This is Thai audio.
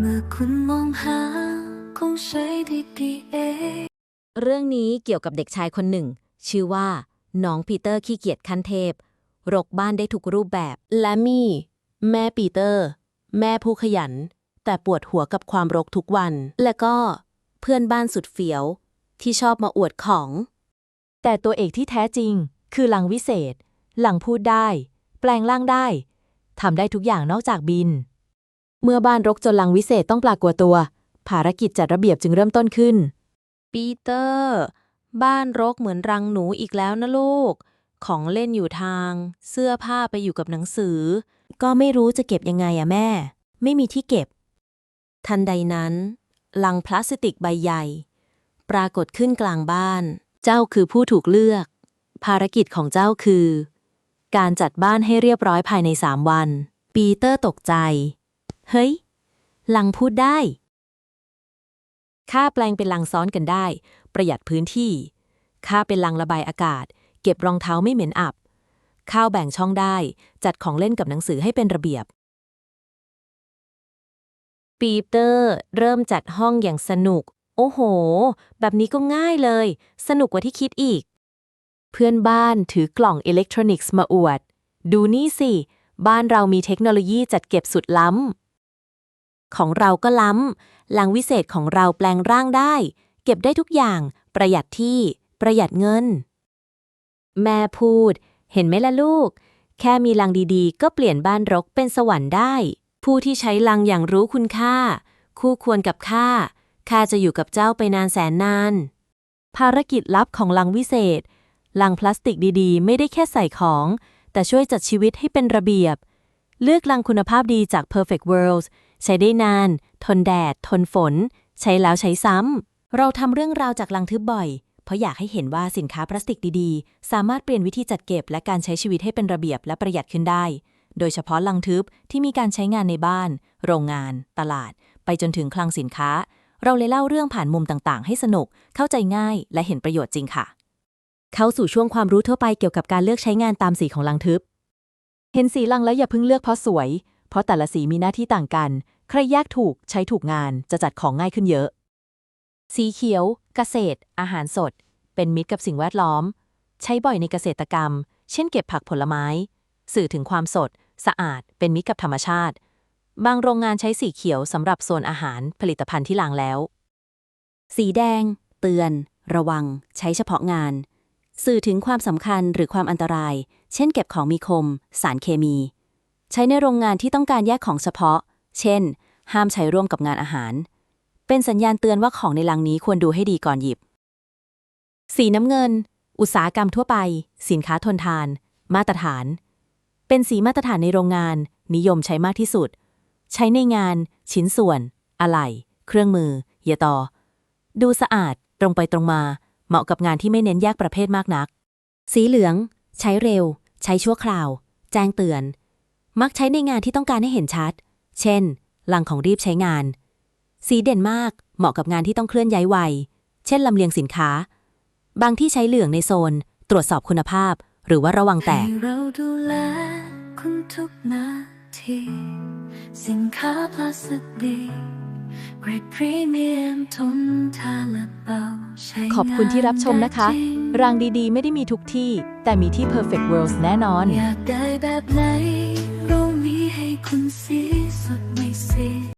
เมื่อคุณมองหาคงใช้ดีดีเองเรื่องนี้เกี่ยวกับเด็กชายคนหนึ่ง ชื่อว่าน้องปีเตอร์ขี้เกียจขั้นเทพ รกบ้านได้ทุกรูปแบบ และมี่ แม่ปีเตอร์ แม่ผู้ขยัน แต่ปวดหัวกับความรกทุกวัน และก็เพื่อนบ้านสุดเฟี้ยว ที่ชอบมาอวดของ แต่ตัวเอกที่แท้จริง คือหลังวิเศษ หลังพูดได้ แปลงร่างได้ทำได้ทุกอย่างนอกจากบิน เมื่อบ้านรกจนหลังวิเศษต้องปรากฏตัว ภารกิจจัดระเบียบจึงเริ่มต้นขึ้น ปีเตอร์ บ้านรกเหมือนรังหนูอีกแล้วนะลูก ของเล่นอยู่ทาง เสื้อผ้าไปอยู่กับหนังสือ ก็ไม่รู้จะเก็บยังไงอะแม่ ไม่มีที่เก็บ ทันใดนั้น ลังพลาสติกใบใหญ่ ปรากฏขึ้นกลางบ้าน เจ้าคือผู้ถูกเลือก ภารกิจของเจ้าคือ การจัดบ้านให้เรียบร้อยภายในสามวัน ปีเตอร์ตกใจ เฮ้ย หลังพูดได้ ค่าแปลงเป็นลังซ้อนกันได้ ประหยัดพื้นที่ ค่าเป็นลังระบายอากาศ เก็บรองเท้าไม่เหม็นอับ ข้าวแบ่งช่องได้ จัดของเล่นกับหนังสือให้เป็นระเบียบ ปีเตอร์ เริ่มจัดห้องอย่างสนุก โอ้โห แบบนี้ก็ง่ายเลย สนุกกว่าที่คิดอีก เพื่อนบ้านถือกล่องอิเล็กทรอนิกส์มาอวด ดูนี่สิ บ้านเรามีเทคโนโลยีจัดเก็บสุดล้ำ ของเราก็ล้ำลังวิเศษของเราแปลงร่างได้ เก็บได้ทุกอย่าง ประหยัดที่ ประหยัดเงิน แม่พูด เห็นไหมล่ะลูก แค่มีลังดีๆ ก็เปลี่ยนบ้านรกเป็นสวรรค์ได้ ผู้ที่ใช้ลังอย่างรู้คุณค่า คู่ควรกับข้าข้าจะอยู่กับเจ้าไปนานแสนนาน ภารกิจลับของลังวิเศษ ลังพลาสติกดีๆ ไม่ได้แค่ใส่ของ แต่ช่วยจัดชีวิตให้เป็นระเบียบ เลือกลังคุณภาพดีจาก Perfect Worlds ใช้ได้นาน ทนแดด ทนฝน ใช้แล้วใช้ซ้ำ เราทำเรื่องราวจากลังทึบบ่อย เพราะอยากให้เห็นว่าสินค้าพลาสติกดีๆ สามารถเปลี่ยนวิธีจัดเก็บ และการใช้ชีวิตให้เป็นระเบียบและประหยัดขึ้นได้ โดยเฉพาะลังทึบที่มีการใช้งานในบ้าน โรงงาน ตลาด ไปจนถึงคลังสินค้า เราเลยเล่าเรื่องผ่านมุมต่างๆ ให้สนุก เข้าใจง่าย และเห็นประโยชน์จริงค่ะ เข้าสู่ช่วงความรู้ทั่วไปเกี่ยวกับการเลือกใช้งานตามสีของลังทึบ เห็นสีลังแล้วอย่าเพิ่งเลือกเพราะสวย เพราะแต่ละสีมีหน้าที่ต่างกัน รแยกถูกใช้ถูกงานจะจัดของง่ายขึ้นเยอะ สีเขียว เกษตร อาหารสด เป็นมิตรกับสิ่งแวดล้อม ใช้บ่อยในเกษตรกรรม เช่นเก็บผักผลไม้ สื่อถึงความสด สะอาด เป็นมิตรกับธรรมชาติ บางโรงงานใช้สีเขียวสำหรับโซนอาหารผลิตภัณฑ์ที่ล้างแล้ว สีแดง เตือน ระวัง ใช้เฉพาะงาน สื่อถึงความสำคัญหรือความอันตราย เช่น เก็บของมีคม สารเคมี ใช้ในโรงงานที่ต้องการแยกของเฉพาะ เช่น ห้ามใช้ร่วมกับงานอาหาร เป็นสัญญาณเตือนว่าของในลังนี้ควรดูให้ดีก่อนหยิบ สีน้ำเงิน อุตสาหกรรมทั่วไป สินค้าทนทาน มาตรฐาน เป็นสีมาตรฐานในโรงงาน นิยมใช้มากที่สุด ใช้ในงาน ชิ้นส่วน อะไหล่ เครื่องมือ เยตอ ดูสะอาด ตรงไปตรงมา เหมาะกับงานที่ไม่เน้นแยกประเภทมากนัก สีเหลือง ใช้เร็ว ใช้ชั่วคราว แจ้งเตือน มักใช้ในงานที่ต้องการให้เห็นชัด เช่น ลังของรีบใช้งาน สีเด่นมาก เหมาะกับงานที่ต้องเคลื่อนย้ายไว เช่นลำเลียงสินค้า บางที่ใช้เหลืองในโซน ตรวจสอบคุณภาพ หรือว่าระวังแตก ให้เราดูแลคุณทุกนาทีสินค้าพลาสติกดีเกรดพรีเมียมทนทานและเบาใช้ขอบคุณที่รับชมนะคะงานได้จริง รางดีๆ ไม่ได้มีทุกที่ แต่มีที่ Perfect Worlds แน่นอน อยากได้แบบไหนเรามี ให้คุณสีสดไม่เสีย